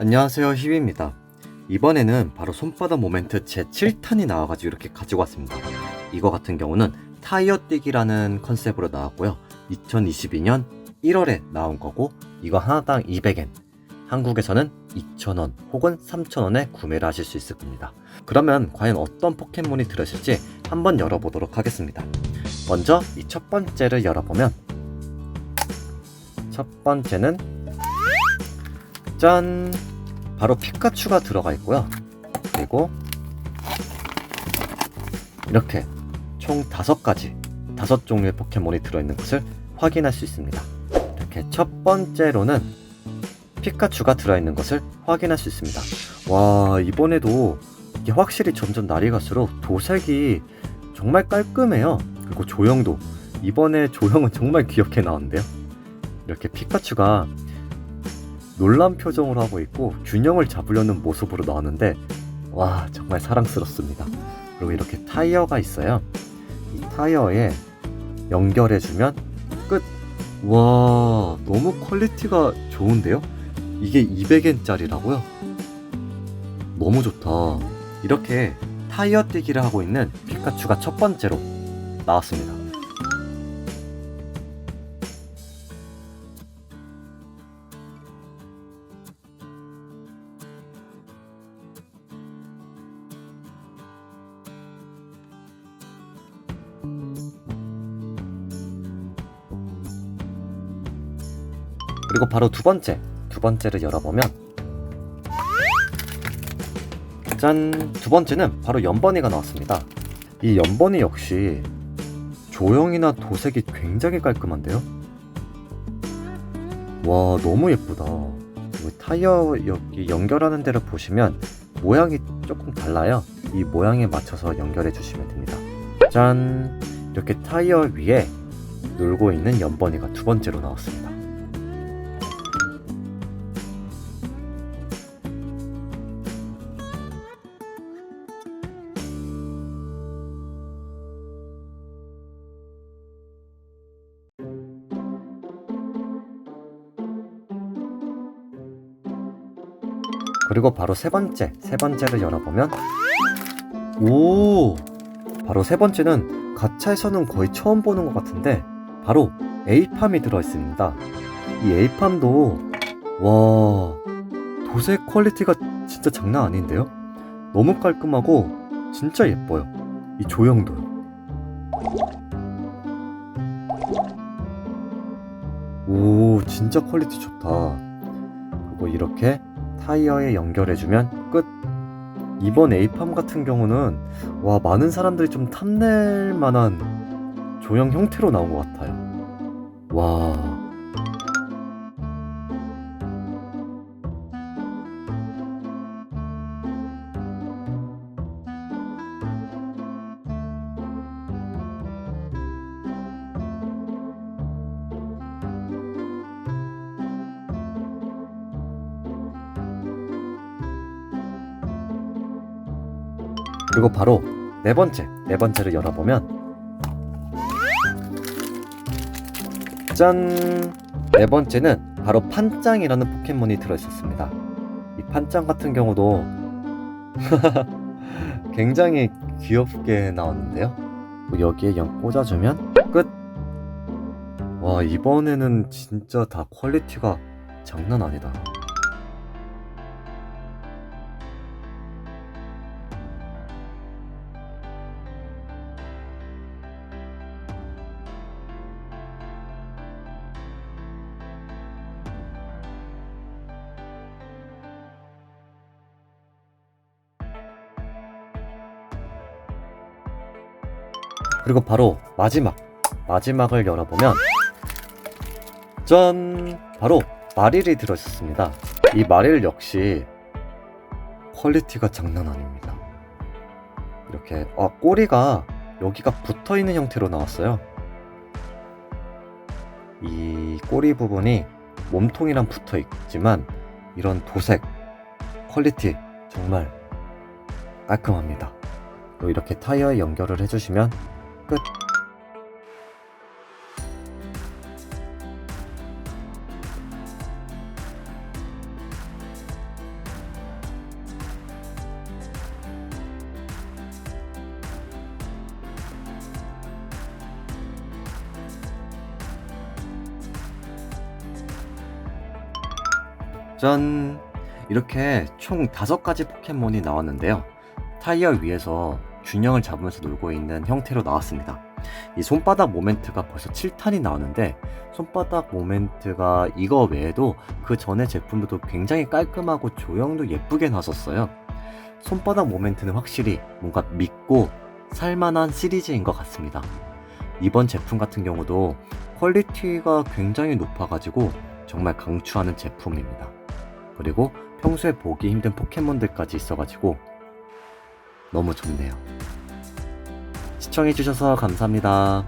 안녕하세요 희비입니다. 이번에는 바로 손바닥 모멘트 제 7탄이 나와가지고 이렇게 가지고 왔습니다. 이거 같은 경우는 타이어 뛰기라는 컨셉으로 나왔고요. 2022년 1월에 나온 거고 이거 하나당 200엔 한국에서는 2,000원 혹은 3,000원에 구매를 하실 수 있을 겁니다. 그러면 과연 어떤 포켓몬이 들어있을지 한번 열어보도록 하겠습니다. 먼저 이 첫 번째를 열어보면 첫 번째는 짠! 바로 피카츄가 들어가 있고요. 그리고 이렇게 총 다섯 가지, 다섯 종류의 포켓몬이 들어있는 것을 확인할 수 있습니다. 이렇게 첫 번째로는 피카츄가 들어있는 것을 확인할 수 있습니다. 와, 이번에도 이게 확실히 점점 날이 갈수록 도색이 정말 깔끔해요. 그리고 조형도 이번에 조형은 정말 귀엽게 나왔는데요. 이렇게 피카츄가 놀란 표정으로 하고 있고 균형을 잡으려는 모습으로 나왔는데 와 정말 사랑스럽습니다. 그리고 이렇게 타이어가 있어요. 이 타이어에 연결해주면 끝. 와 너무 퀄리티가 좋은데요? 이게 200엔짜리라고요? 너무 좋다. 이렇게 타이어 뛰기를 하고 있는 피카츄가 첫 번째로 나왔습니다. 그리고 바로 두 번째, 두 번째를 열어보면 짠! 두 번째는 바로 연번이가 나왔습니다. 이 연번이 역시 조형이나 도색이 굉장히 깔끔한데요? 와, 너무 예쁘다. 타이어 여기 연결하는 데를 보시면 모양이 조금 달라요. 이 모양에 맞춰서 연결해 주시면 됩니다. 짠! 이렇게 타이어 위에 놀고 있는 연번이가 두 번째로 나왔습니다. 그리고 바로 세 번째, 세 번째를 열어보면 오! 바로 세 번째는 가차에서는 거의 처음 보는 것 같은데 바로 에이팜이 들어있습니다. 이 에이팜도 와 도색 퀄리티가 진짜 장난 아닌데요? 너무 깔끔하고 진짜 예뻐요. 이 조형도요. 오 진짜 퀄리티 좋다. 그리고 이렇게 타이어에 연결해주면 끝. 이번 에이팜 같은 경우는 와 많은 사람들이 좀 탐낼 만한 조형 형태로 나온 것 같아요. 와. 그리고 바로 네 번째, 네 번째를 열어보면 짠! 네 번째는 바로 판짱이라는 포켓몬이 들어있었습니다. 이 판짱 같은 경우도 굉장히 귀엽게 나왔는데요. 뭐 여기에 연 꽂아주면 끝! 와, 이번에는 진짜 다 퀄리티가 장난 아니다. 그리고 바로 마지막 마지막을 열어보면 짠! 바로 마릴이 들어있었습니다. 이 마릴 역시 퀄리티가 장난 아닙니다. 이렇게 아 꼬리가 여기가 붙어있는 형태로 나왔어요. 이 꼬리 부분이 몸통이랑 붙어 있지만 이런 도색 퀄리티 정말 깔끔합니다. 그리고 이렇게 타이어에 연결을 해주시면 끝. 짠! 이렇게 총 5가지 포켓몬이 나왔는데요. 타이어 위에서 균형을 잡으면서 놀고 있는 형태로 나왔습니다. 이 손바닥 모멘트가 벌써 7탄이 나왔는데 손바닥 모멘트가 이거 외에도 그 전에 제품들도 굉장히 깔끔하고 조형도 예쁘게 나왔었어요. 손바닥 모멘트는 확실히 뭔가 믿고 살만한 시리즈인 것 같습니다. 이번 제품 같은 경우도 퀄리티가 굉장히 높아가지고 정말 강추하는 제품입니다. 그리고 평소에 보기 힘든 포켓몬들까지 있어가지고 너무 좋네요. 시청해주셔서 감사합니다.